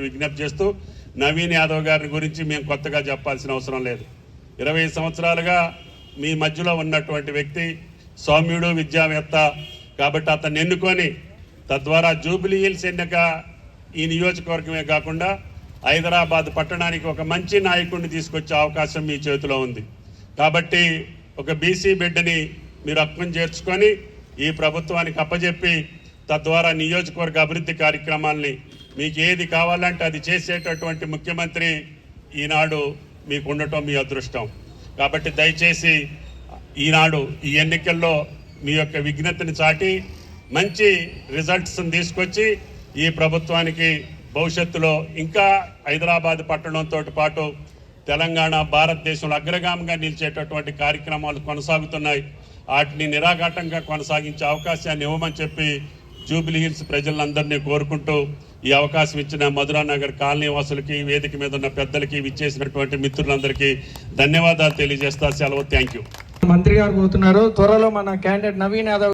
విజ్ఞప్తి చేస్తూ నవీన్ యాదవ్ గారిని గురించి మేము కొత్తగా చెప్పాల్సిన అవసరం లేదు. ఇరవై సంవత్సరాలుగా మీ మధ్యలో ఉన్నటువంటి వ్యక్తి సౌమ్యుడు విద్యావేత్త. కాబట్టి అతన్ని ఎన్నుకొని తద్వారా జూబిలీ హిల్స్ ఎన్నిక ఈ నియోజకవర్గమే కాకుండా హైదరాబాద్ పట్టణానికి ఒక మంచి నాయకుడిని తీసుకొచ్చే అవకాశం మీ చేతిలో ఉంది. కాబట్టి ఒక బీసీ బిడ్డని మీరు అక్కం చేర్చుకొని ఈ ప్రభుత్వానికి అప్పజెప్పి తద్వారా నియోజకవర్గ అభివృద్ధి కార్యక్రమాల్ని మీకు ఏది కావాలంటే అది చేసేటటువంటి ముఖ్యమంత్రి ఈనాడు మీకు ఉండటం మీ అదృష్టం. కాబట్టి దయచేసి ఈనాడు ఈ ఎన్నికల్లో మీ యొక్క విఘ్నతని చాటి మంచి రిజల్ట్స్ని తీసుకొచ్చి ఈ ప్రభుత్వానికి భవిష్యత్తులో ఇంకా హైదరాబాద్ పట్టణంతో పాటు తెలంగాణ భారతదేశంలో అగ్రగామంగా నిలిచేటటువంటి కార్యక్రమాలు కొనసాగుతున్నాయి. వాటిని నిరాఘాటంగా కొనసాగించే అవకాశాన్ని ఇవ్వమని చెప్పి జూబిలీ హిల్స్ ప్రజలందరినీ కోరుకుంటూ ఈ అవకాశం ఇచ్చిన మధురా నగర్ కాలనీ వాసులకి వేదిక మీద ఉన్న పెద్దలకి విచ్చేసినటువంటి మిత్రులందరికీ ధన్యవాదాలు తెలియజేస్తా సెలవు. థ్యాంక్ యూ మంత్రి గారు పోతున్నారు. త్వరలో మన క్యాండిడేట్ నవీన్ యాదవ్